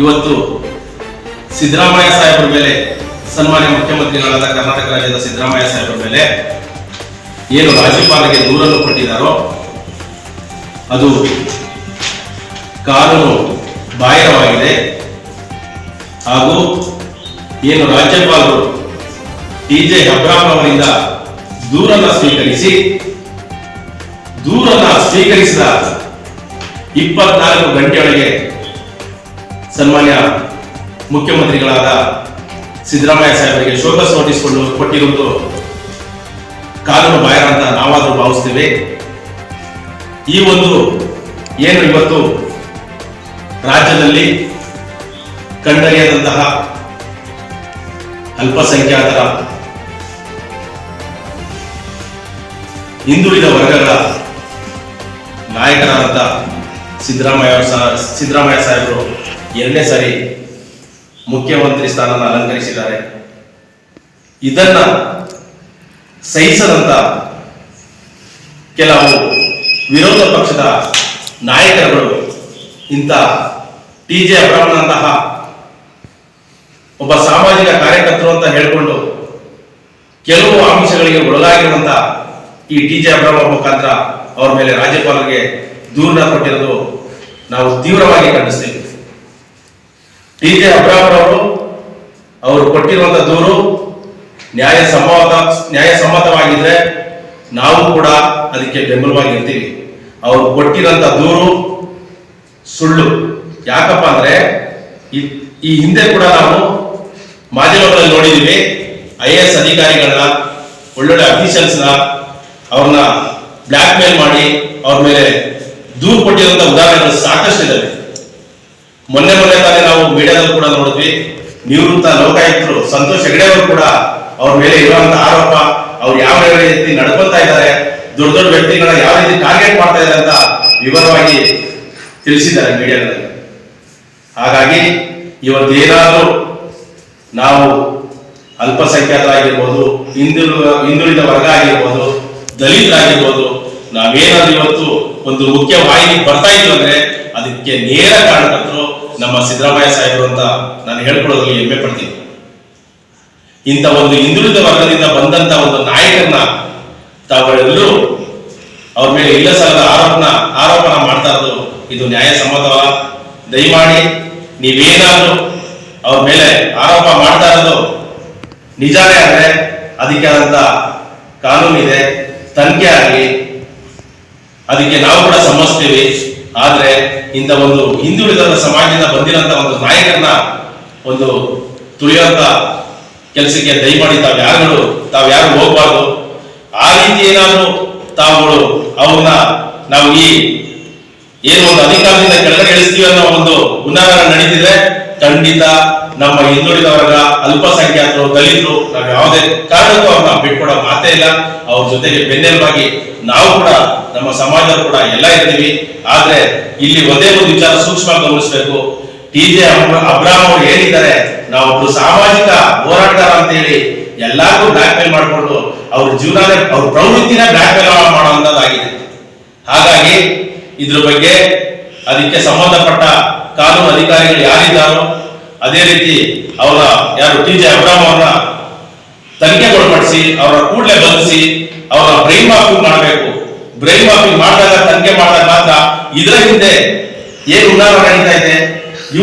ಇವತ್ತು ಸಿದ್ದರಾಮಯ್ಯ ಸಾಹೇಬರ ಮೇಲೆ ಸನ್ಮಾನ್ಯ ಮುಖ್ಯಮಂತ್ರಿಗಳಾದ ಕರ್ನಾಟಕ ರಾಜ್ಯದ ಸಿದ್ದರಾಮಯ್ಯ ಸಾಹೇಬರ ಮೇಲೆ ಏನು ರಾಜ್ಯಪಾಲರಿಗೆ ದೂರನ್ನು ಕೊಟ್ಟಿದ್ದಾರೋ, ಅದು ಕಾನೂನು ಬಾಹಿರವಾಗಿದೆ. ಹಾಗೂ ಏನು ರಾಜ್ಯಪಾಲರು ಟಿ ಜೆ ಅಬ್ರಾಹಂ ಅವರಿಂದ ದೂರನ್ನ ಸ್ವೀಕರಿಸಿ, ದೂರನ್ನ ಸ್ವೀಕರಿಸಿದ ಇಪ್ಪತ್ನಾಲ್ಕು ಗಂಟೆಯೊಳಗೆ ಸನ್ಮಾನ್ಯ ಮುಖ್ಯಮಂತ್ರಿಗಳಾದ ಸಿದ್ದರಾಮಯ್ಯ ಸಾಹೇಬರಿಗೆ ಶೋಕಸ್ ನೋಟಿಸ್ ಕೊಂಡು ಕೊಟ್ಟಿರುವುದು ಕಾನೂನು ಬಾಹಿರ ಅಂತ ನಾವಾದರೂ ಭಾವಿಸ್ತೇವೆ. ಈ ಒಂದು ಏನು ಇವತ್ತು ರಾಜ್ಯದಲ್ಲಿ ಕಂಡರಿಯದಂತಹ ಅಲ್ಪಸಂಖ್ಯಾತರ ಹಿಂದುಳಿದ ವರ್ಗಗಳ ನಾಯಕರಾದಂಥ ಸಿದ್ದರಾಮಯ್ಯ ಸಿದ್ದರಾಮಯ್ಯ ಸಾಹೇಬರು ಎರಡನೇ ಸಾರಿ ಮುಖ್ಯಮಂತ್ರಿ ಸ್ಥಾನನ ಅಲಂಕರಿಸಿದ್ದಾರೆ. ಇದನ್ನ ಸಹಿಸದಂತ ಕೆಲವು ವಿರೋಧ ಪಕ್ಷದ ನಾಯಕರುಗಳು ಇಂಥ ಟಿ ಜೆ ಅಬ್ರಹ್ಮನಂತಹ ಒಬ್ಬ ಸಾಮಾಜಿಕ ಕಾರ್ಯಕರ್ತರು ಅಂತ ಹೇಳಿಕೊಂಡು ಕೆಲವು ಅಂಶಗಳಿಗೆ ಒಳಗಾಗಿರುವಂತ ಈ ಟಿ ಜೆ ಅಬ್ರಹ್ಮ ಮುಖಾಂತರ ಅವರ ಮೇಲೆ ರಾಜ್ಯಪಾಲರಿಗೆ ದೂರನ್ನ ಕೊಟ್ಟಿರೋದು ನಾವು ತೀವ್ರವಾಗಿ ಖಂಡಿಸ್ತೇವೆ. ಟಿ ಜೆ ಅವರು ಅವರು ಕೊಟ್ಟಿರುವಂತ ದೂರು ನ್ಯಾಯ ಸಮ್ಮತ, ನ್ಯಾಯ ಸಮ್ಮತವಾಗಿದ್ರೆ ನಾವು ಕೂಡ ಅದಕ್ಕೆ ಬೆಂಬಲವಾಗಿರ್ತೀವಿ. ಅವರು ಕೊಟ್ಟಿರೋಂಥ ದೂರು ಸುಳ್ಳು. ಯಾಕಪ್ಪ ಅಂದ್ರೆ, ಈ- ಹಿಂದೆ ಕೂಡ ನಾವು ಮಾಧ್ಯಮಗಳಲ್ಲಿ ನೋಡಿದೀವಿ, ಐ ಎ ಎಸ್ ಅಧಿಕಾರಿಗಳನ್ನ, ಒಳ್ಳೊಳ್ಳೆ ಅಫಿಷಿಯಲ್ಸ್ನ ಅವ್ರನ್ನ ಬ್ಲ್ಯಾಕ್ ಮೇಲ್ ಮಾಡಿ ಅವ್ರ ಮೇಲೆ ದೂರು ಕೊಟ್ಟಿರುವಂತ ಉದಾಹರಣೆಗಳು ಸಾಕಷ್ಟು ಇದ್ದಾವೆ ಮೊನ್ನೆ ಮೊನ್ನೆ ನಾವು ಮೀಡಿಯಾದಲ್ಲಿ ಕೂಡ ನೋಡಿದ್ವಿ. ನಿವೃತ್ತ ಲೋಕಾಯುಕ್ತರು ಸಂತೋಷ್ ಹೆಗಡೆ ಅವರು ಕೂಡ ಅವ್ರ ಮೇಲೆ ಇರುವಂತ ಆರೋಪ, ಅವ್ರು ಯಾವ ರೀತಿ ನಡ್ಕೊತಾ ಇದ್ದಾರೆ, ದೊಡ್ಡ ದೊಡ್ಡ ವ್ಯಕ್ತಿಗಳ ಯಾವ ರೀತಿ ಟಾರ್ಗೆಟ್ ಮಾಡ್ತಾ ಇದ್ದಾರೆ ಅಂತ ವಿವರವಾಗಿ ತಿಳಿಸಿದ್ದಾರೆ ಮೀಡಿಯಾದಲ್ಲಿ. ಹಾಗಾಗಿ ಇವತ್ತು ಏನಾದರೂ ನಾವು ಅಲ್ಪಸಂಖ್ಯಾತರಾಗಿರ್ಬೋದು ಹಿಂದುಳಿದ ಹಿಂದುಳಿದ ವರ್ಗ ಆಗಿರ್ಬೋದು, ದಲಿತರಾಗಿರ್ಬೋದು, ನಾವೇನಾದ್ರೂ ಇವತ್ತು ಒಂದು ಮುಖ್ಯ ವಾಹಿನಿ ಬರ್ತಾ ಇದ್ವಿ ಅಂದ್ರೆ ಅದಕ್ಕೆ ನೇರ ಕಾರಣಕರ್ತರು ನಮ್ಮ ಸಿದ್ದರಾಮಯ್ಯ ಸಾಹೇಬರು ಅಂತ ನಾನು ಹೇಳ್ಕೊಳ್ಳೋದ್ರಲ್ಲಿ ಹೆಮ್ಮೆ ಪಡ್ತೀನಿ. ಇಂಥ ಒಂದು ಹಿಂದುಳಿದ ವರ್ಗದಿಂದ ಬಂದಂತ ಒಂದು ನಾಯಕರನ್ನ ತಾವೆಲ್ಲರೂ ಅವ್ರ ಮೇಲೆ ಇಲ್ಲ ಸಲ್ಲದ ಆರೋಪನ ಆರೋಪನ ಮಾಡ್ತಾ ಇರೋದು ಇದು ನ್ಯಾಯಸಮ್ಮತವಲ್ಲ ದಯಮಾಡಿ ನೀವೇನಾದ್ರೂ ಅವ್ರ ಮೇಲೆ ಆರೋಪ ಮಾಡ್ತಾ ಇರೋದು ನಿಜಾನೇ ಆದ್ರೆ ಅದಕ್ಕೆ ಆದಂತ ಕಾನೂನು ಇದೆ ತನಿಖೆ ಆಗಲಿ, ಅದಕ್ಕೆ ನಾವು ಕೂಡ ಸಮ್ಮತಿಸ್ತೀವಿ. ಆದ್ರೆ ಇಂಥ ಒಂದು ಹಿಂದುಳಿದ ಸಮಾಜದಿಂದ ಬಂದಿರೋಂಥ ಒಂದು ನಾಯಕರನ್ನ ಒಂದು ತುಳಿಯುವಂತ ಕೆಲಸಕ್ಕೆ ದಯಮಾಡಿ ತಾವ್ ಯಾರುಗಳು, ತಾವ್ ಯಾರು ಹೋಗ್ಬಾರ್ದು, ಆ ರೀತಿ ಏನಾದ್ರು ತಾವುಗಳು ಅವನ್ನ ನಾವು ಈ ಏನು ಒಂದು ಅಧಿಕಾರದಿಂದ ಕೆಳಗೆ ಇಳಿಸ್ತೀವಿ ಅನ್ನೋ ಒಂದು ಹುನ್ನಾರ ನಡೀತಿದೆ ಖಂಡಿತ ನಮ್ಮ ಹಿಂದುಳಿದ ವರ್ಗ ಅಲ್ಪಸಂಖ್ಯಾತರು, ದಲಿತರು ನಾವು ಯಾವುದೇ ಕಾರಣಕ್ಕೂ ಅವ್ರನ್ನ ಬಿಟ್ಕೊಡೋ ಮಾತೇ ಇಲ್ಲ. ಅವ್ರ ಜೊತೆಗೆ ಬೆನ್ನೆಲುಬಾಗಿ ನಾವು ಕೂಡ ನಮ್ಮ ಸಮಾಜದ ಕೂಡ ಎಲ್ಲ ಇರ್ತೀವಿ. ಆದ್ರೆ ಇಲ್ಲಿ ಒಂದೇ ಒಂದು ವಿಚಾರ ಸೂಕ್ಷ್ಮ ಗಮನಿಸಬೇಕು. ಟಿ ಜೆ ಅಬ್ರಾಮ್ ಅವರು ಏನಿದ್ದಾರೆ ನಾವೊಬ್ರು ಸಾಮಾಜಿಕ ಹೋರಾಟಗಾರ ಅಂತ ಹೇಳಿ ಎಲ್ಲಾರ್ಗೂ ಬ್ಲಾಕ್ ಮೇಲ್ ಮಾಡಿಕೊಂಡು ಅವ್ರ ಜೀವನ ಅವ್ರ ಪ್ರವೃತ್ತಿನ ಬ್ಲಾಕ್ ಮೇಲ್ ಮಾಡುವಂತದ್ದಾಗಿದೆ ಹಾಗಾಗಿ ಇದ್ರ ಬಗ್ಗೆ ಅದಕ್ಕೆ ಸಂಬಂಧಪಟ್ಟ ಕಾನೂನು ಅಧಿಕಾರಿಗಳು ಯಾರಿದ್ದಾರೋ, ಅದೇ ರೀತಿ ಅವರ ಯಾರು ಟಿ ಜೆ ಅಬ್ರಾಮ್ ಅವರ ತನಿಖೆಗೊಳಪಡಿಸಿ ಅವರ ಕೂಡಲೇ ಬಂಧಿಸಿ ಅವರ ಬ್ರೈನ್ ವಾಕಿಂಗ್ ಮಾಡಬೇಕು. ಬ್ರೈನ್ ವಾಕಿಂಗ್ ಮಾಡಿದಾಗ ತನಿಖೆ ಮಾಡಿದಾಗ ಮಾತ್ರ ಇದರ ಹಿಂದೆ ಏನು ಉದಾಹರಣೆ ನಡೀತಾ ಇದೆ?